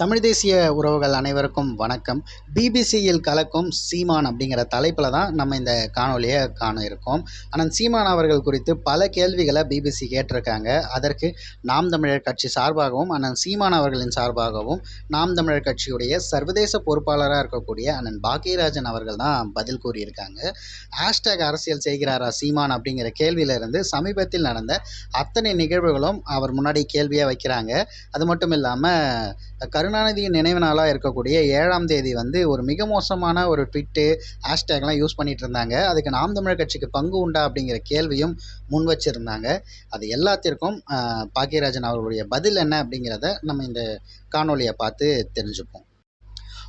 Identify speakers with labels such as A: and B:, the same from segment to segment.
A: தமிழ் தேசிய உறவுகள் அனைவருக்கும் வணக்கம். பிபிசியில் கலக்கும் சீமான் அப்படிங்கிற தலைப்பில் தான் நம்ம இந்த காணொலியை காண இருக்கோம் ஆனால் சீமான் அவர்கள் குறித்து பல கேள்விகளை பிபிசி கேட்டிருக்காங்க. அதற்கு நாம் தமிழர் கட்சி சார்பாகவும் அண்ணன் சீமான் அவர்களின் சார்பாகவும் நாம் தமிழர் கட்சியுடைய சர்வதேச பொறுப்பாளராக இருக்கக்கூடிய அண்ணன் பாக்கியராஜன் அவர்கள் தான் பதில் கூறியிருக்காங்க. ஹேஷ்டேக் அரசியல் செய்கிறாரா சீமான் அப்படிங்கிற கேள்வியிலிருந்து சமீபத்தில் நடந்த அத்தனை நிகழ்வுகளும் அவர் முன்னாடி கேள்வியாக வைக்கிறாங்க. அது மட்டும் இல்லாமல் கருணாநிதியின் நினைவு நாளாக இருக்கக்கூடிய ஏழாம் தேதி வந்து ஒரு மிக மோசமான ஒரு ட்விட்டு ஹேஷ்டேக்லாம் யூஸ் பண்ணிட்டு இருந்தாங்க அதுக்கு நாம் தமிழர் கட்சிக்கு பங்கு உண்டா அப்படிங்கிற கேள்வியும் முன் வச்சிருந்தாங்க. அது எல்லாத்திற்கும் பாக்கியராஜன் அவர்களுடைய பதில் என்ன அப்படிங்கிறத நம்ம இந்த காணொலியை பார்த்து தெரிஞ்சுப்போம்.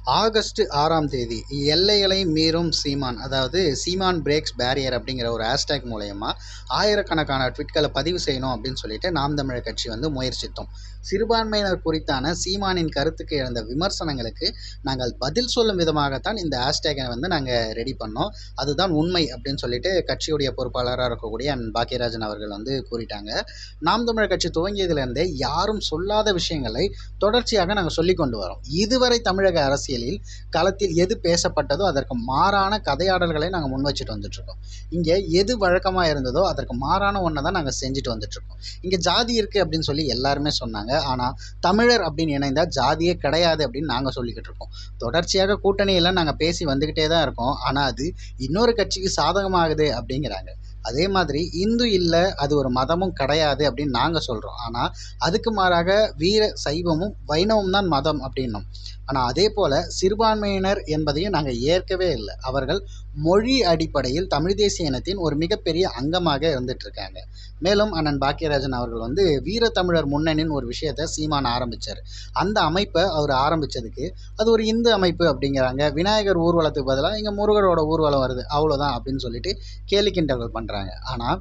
A: ஆகஸ்ட் ஆறாம் தேதி எல்லைகளை மீறும் சீமான் அதாவது சீமான் பிரேக்ஸ் பேரியர் அப்படிங்கிற ஒரு ஹேஷ்டேக் மூலயமா ஆயிரக்கணக்கான ட்விட்களை பதிவு செய்யணும் அப்படின்னு சொல்லிட்டு நாம் தமிழர் கட்சி வந்து முயற்சித்தோம். சிறுபான்மையினர் குறித்தான சீமானின் கருத்துக்கு எழுந்த விமர்சனங்களுக்கு நாங்கள் பதில் சொல்லும் விதமாகத்தான் இந்த ஹேஷ்டேகை வந்து நாங்கள் ரெடி பண்ணோம். அதுதான் உண்மை அப்படின்னு சொல்லிட்டு கட்சியுடைய பொறுப்பாளராக இருக்கக்கூடிய அன் பாக்கியராஜன் அவர்கள் வந்து கூறிட்டாங்க. நாம் தமிழர் கட்சி துவங்கியதிலிருந்தே யாரும் சொல்லாத விஷயங்களை தொடர்ச்சியாக நாங்கள் சொல்லி கொண்டு வரோம். இதுவரை தமிழக அரசு அரசியலில் களத்தில் எது பேசப்பட்டதோ அதற்கு மாறான கதையாடல்களை நாங்கள் முன் வச்சுட்டு வந்துட்டுருக்கோம். இங்கே எது வழக்கமாக இருந்ததோ அதற்கு மாறான ஒன்றை தான் நாங்கள் செஞ்சுட்டு வந்துட்டுருக்கோம். இங்கே ஜாதி இருக்குது அப்படின்னு சொல்லி எல்லாருமே சொன்னாங்க. ஆனால் தமிழர் அப்படின்னு இணைந்தால் ஜாதியே கிடையாது அப்படின்னு நாங்கள் சொல்லிக்கிட்டு இருக்கோம். தொடர்ச்சியாக கூட்டணியெல்லாம் நாங்கள் பேசி வந்துக்கிட்டே தான் இருக்கோம். ஆனால் அது இன்னொரு கட்சிக்கு சாதகமாகுது அப்படிங்கிறாங்க. அதே மாதிரி இந்து இல்லை அது ஒரு மதமும் கிடையாது அப்படின்னு நாங்கள் சொல்கிறோம் ஆனால் அதுக்கு மாறாக வீர சைவமும் வைணவம் தான் மதம் அப்படின்னோம். ஆனால் அதே போல் சிறுபான்மையினர் என்பதையும் நாங்கள் ஏற்கவே இல்லை. அவர்கள் மொழி அடிப்படையில் தமிழ் தேசிய இனத்தின் ஒரு மிகப்பெரிய அங்கமாக இருந்துகிட்ருக்காங்க மேலும் அண்ணன் பாக்கியராஜன் அவர்கள் வந்து வீரத்தமிழர் முன்னணின்னு ஒரு விஷயத்தை சீமான் ஆரம்பித்தார் அந்த அமைப்பை அவர் ஆரம்பித்ததுக்கு அது ஒரு இந்து அமைப்பு அப்படிங்கிறாங்க. விநாயகர் ஊர்வலத்துக்கு பதிலாக இங்கே முருகரோட ஊர்வலம் வருது. அவ்வளோதான் அப்படின்னு சொல்லிட்டு கேலி கிண்டல்கள் பண்ணுறாங்க ஆனால்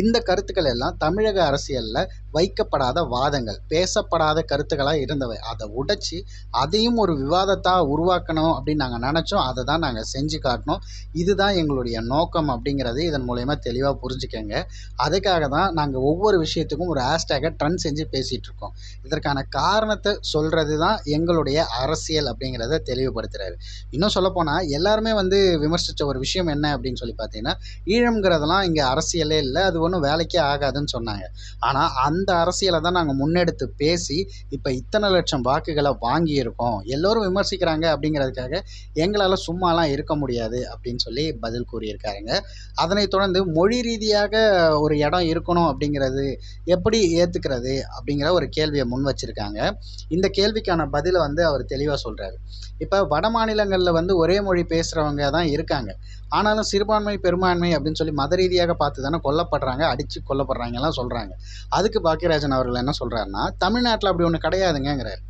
A: இந்த கருத்துக்கள் எல்லாம் தமிழக அரசியலில் வைக்கப்படாத வாதங்கள் பேசப்படாத கருத்துக்களாக இருந்தவை. அதை உடைச்சி அதையும் ஒரு விவாதத்தாக உருவாக்கணும் அப்படின்னு நாங்கள் நினச்சோம். அதை தான் நாங்கள் செஞ்சு காட்டினோம் இதுதான் எங்களுடைய நோக்கம் அப்படிங்கிறது இதன் மூலயமா தெளிவாக புரிஞ்சுக்கங்க. அதுக்காக தான் நாங்கள் ஒவ்வொரு விஷயத்துக்கும் ஒரு ஹேஷ்டேகை ட்ரெண்ட் செஞ்சு பேசிகிட்டு இருக்கோம். இதற்கான காரணத்தை சொல்கிறது தான் எங்களுடைய அரசியல் அப்படிங்கிறத தெளிவுபடுத்துகிறாரு இன்னும் சொல்லப்போனால் எல்லாருமே வந்து விமர்சித்த ஒரு விஷயம் என்ன அப்படின்னு சொல்லி பார்த்தீங்கன்னா ஈழம்ங்கிறதெல்லாம் இங்கே அரசியலே இல்லை. அது ஒன்றும் வேலைக்கே ஆகாதுன்னு சொன்னாங்க. ஆனால் அந்த அரசியலை தான் நாங்கள் முன்னெடுத்து பேசி இப்போ இத்தனை லட்சம் வாக்குகளை வாங்கியிருக்கோம். எல்லோரும் விமர்சிக்கிறாங்க அப்படிங்கிறதுக்காக எங்களால் சும்மாலாம் இருக்க முடியாது அப்படின்னு சொல்லி பதில் கூறியிருக்காருங்க. அதனைத் தொடர்ந்து மொழி ரீதியாக ஒரு இடம் இருக்கணும் அப்படிங்கிறது எப்படி ஏற்றுக்கிறது அப்படிங்கிற ஒரு கேள்வியை முன் வச்சிருக்காங்க. இந்த கேள்விக்கான பதிலை வந்து அவர் தெளிவாக சொல்கிறாரு இப்போ வட மாநிலங்களில் வந்து ஒரே மொழி பேசுகிறவங்க தான் இருக்காங்க. ஆனாலும் சிறுபான்மை பெரும்பான்மை அப்படின்னு சொல்லி மத ரீதியாக பார்த்து தானே கொல்லப்படுறாங்க அடித்து கொல்லப்படுறாங்கலாம் சொல்கிறாங்க அதுக்கு பாக்கியராஜன் அவர்கள் என்ன சொல்கிறாருன்னா தமிழ்நாட்டில் அப்படி ஒன்று கிடையாதுங்கிறார்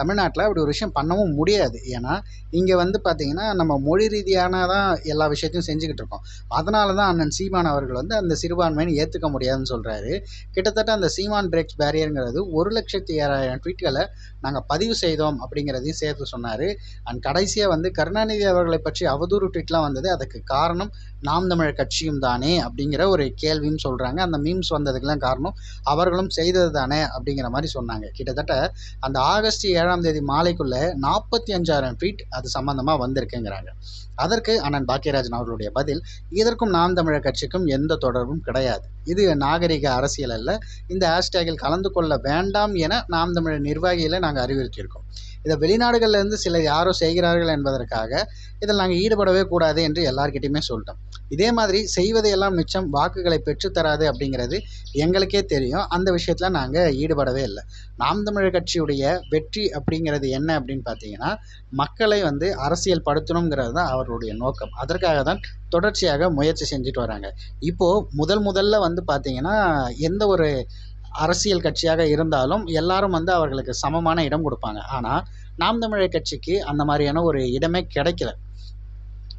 A: தமிழ்நாட்டில் அப்படி ஒரு விஷயம் பண்ணவும் முடியாது. ஏன்னா இங்கே வந்து பார்த்திங்கன்னா நம்ம மொழி ரீதியான தான் எல்லா விஷயத்தையும் செஞ்சுக்கிட்டு இருக்கோம். அதனால தான் அண்ணன் சீமான் அவர்கள் வந்து அந்த சிறுபான்மைன்னு ஏற்றுக்க முடியாதுன்னு சொல்கிறாரு கிட்டத்தட்ட அந்த சீமான் பிரேக்ஸ் பேரியருங்கிறது ஒரு லட்சத்தி ஏழாயிரம் ட்வீட்களை நாங்கள் பதிவு செய்தோம் அப்படிங்கிறதையும் சேர்த்து சொன்னார். அண்ட் கடைசியாக வந்து கருணாநிதி அவர்களை பற்றி அவதூறு ட்வீட்லாம் வந்தது. அதுக்கு காரணம் நாம் தமிழர் கட்சியும் தானே அப்படிங்கிற ஒரு கேள்வியும் சொல்கிறாங்க அந்த மீம்ஸ் வந்ததுக்கெல்லாம் காரணம் அவர்களும் செய்தது தானே அப்படிங்கிற மாதிரி சொன்னாங்க. கிட்டத்தட்ட அந்த ஆகஸ்ட் ஏழாம் தேதி மாலைக்குள்ளே நாற்பத்தி அஞ்சாயிரம் ட்வீட் அது சம்மந்தமாக வந்திருக்குங்கிறாங்க. அதற்கு அண்ணன் பாக்கியராஜன் அவர்களுடைய பதில் இதற்கும் நாம் தமிழர் கட்சிக்கும் எந்த தொடர்பும் கிடையாது. இது நாகரிக அரசியல் அல்ல. இந்த ஹேஷ்டேகில் கலந்து கொள்ள வேண்டாம் என நாம் தமிழர் நிர்வாகிகளை நாங்கள் அறிவுறுத்தியிருக்கோம். இதை வெளிநாடுகளிலிருந்து சிலர் யாரோ செய்கிறார்கள் என்பதற்காக இதில் நாங்கள் ஈடுபடவே கூடாது என்று எல்லார்கிட்டையுமே சொல்லிட்டோம். இதே மாதிரி செய்வதையெல்லாம் மிச்சம் வாக்குகளை பெற்றுத்தராது அப்படிங்கிறது எங்களுக்கே தெரியும். அந்த விஷயத்தில் நாங்கள் ஈடுபடவே இல்லை. நாம் தமிழர் கட்சியுடைய வெற்றி அப்படிங்கிறது என்ன அப்படின்னு பார்த்தீங்கன்னா மக்களை வந்து அரசியல் படுத்தணுங்கிறது தான் அவர்களுடைய நோக்கம். அதற்காக தான் தொடர்ச்சியாக முயற்சி செஞ்சுட்டு வராங்க. இப்போது முதல் முதல்ல வந்து பார்த்தீங்கன்னா எந்த ஒரு அரசியல் கட்சியாக இருந்தாலும் எல்லாரும் வந்து அவர்களுக்கு சமமான இடம் கொடுப்பாங்க. ஆனால் நாம் தமிழர் கட்சிக்கு அந்த மாதிரியான ஒரு இடமே கிடைக்கல.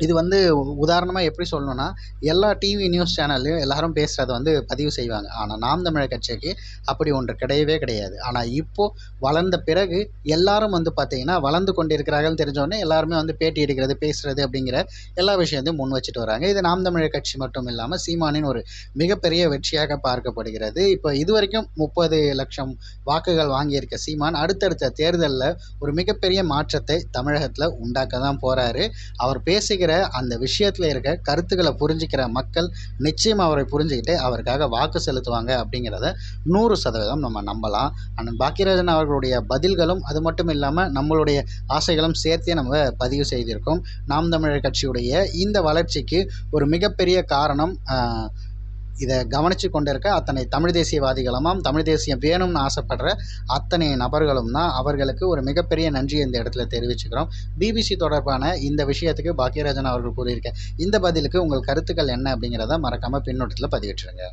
A: இது வந்து உதாரணமாக எப்படி சொல்லணும்னா எல்லா டிவி நியூஸ் சேனல்லையும் எல்லாரும் பேசுகிறத வந்து பதிவு செய்வாங்க. ஆனால் நாம் தமிழர் கட்சிக்கு அப்படி ஒன்று கிடையவே கிடையாது. ஆனால் இப்போது வளர்ந்த பிறகு எல்லாரும் வந்து பார்த்திங்கன்னா வளர்ந்து கொண்டிருக்கிறார்கள் தெரிஞ்சோடனே எல்லாருமே வந்து பேட்டி எடுக்கிறது பேசுகிறது அப்படிங்கிற எல்லா விஷயத்தையும் முன் வச்சுட்டு வராங்க. இது நாம் தமிழர் கட்சி மட்டும் இல்லாமல் சீமானின் ஒரு மிகப்பெரிய வெற்றியாக பார்க்கப்படுகிறது. இப்போ இது வரைக்கும் முப்பது லட்சம் வாக்குகள் வாங்கியிருக்க சீமான் அடுத்தடுத்த தேர்தலில் ஒரு மிகப்பெரிய மாற்றத்தை தமிழகத்தில் உண்டாக்க தான் போகிறாரு அவர் பேசுகிற அந்த விஷயத்தில் இருக்க கருத்துக்களை புரிஞ்சிக்கிற மக்கள் நிச்சயம் அவரை புரிஞ்சுக்கிட்டு அவருக்காக வாக்கு செலுத்துவாங்க அப்படிங்கிறத நூறு சதவீதம் நம்ம நம்பலாம். அண்ணன் பாக்கியராஜன் அவர்களுடைய பதில்களும் அது மட்டும் இல்லாமல் நம்மளுடைய ஆசைகளும் சேர்த்தே நம்ம பதிவு செய்திருக்கோம். நாம் தமிழர் கட்சியுடைய இந்த வளர்ச்சிக்கு ஒரு மிகப்பெரிய காரணம் இதை கவனித்து கொண்டிருக்க அத்தனை தமிழ் தேசியவாதிகளுமாம். தமிழ் தேசியம் வேணும்னு ஆசைப்படுற அத்தனை நபர்களும் தான் அவர்களுக்கு ஒரு மிகப்பெரிய நன்றியை இந்த இடத்துல தெரிவிச்சுக்கிறோம். பிபிசி தொடர்பான இந்த விஷயத்துக்கு பாக்கியராஜன் அவர்கள் கூறியிருக்க இந்த பதிலுக்கு உங்கள் கருத்துக்கள் என்ன அப்படிங்கிறத மறக்காமல் பின்னோட்டத்தில் பதிவிட்டுருங்க.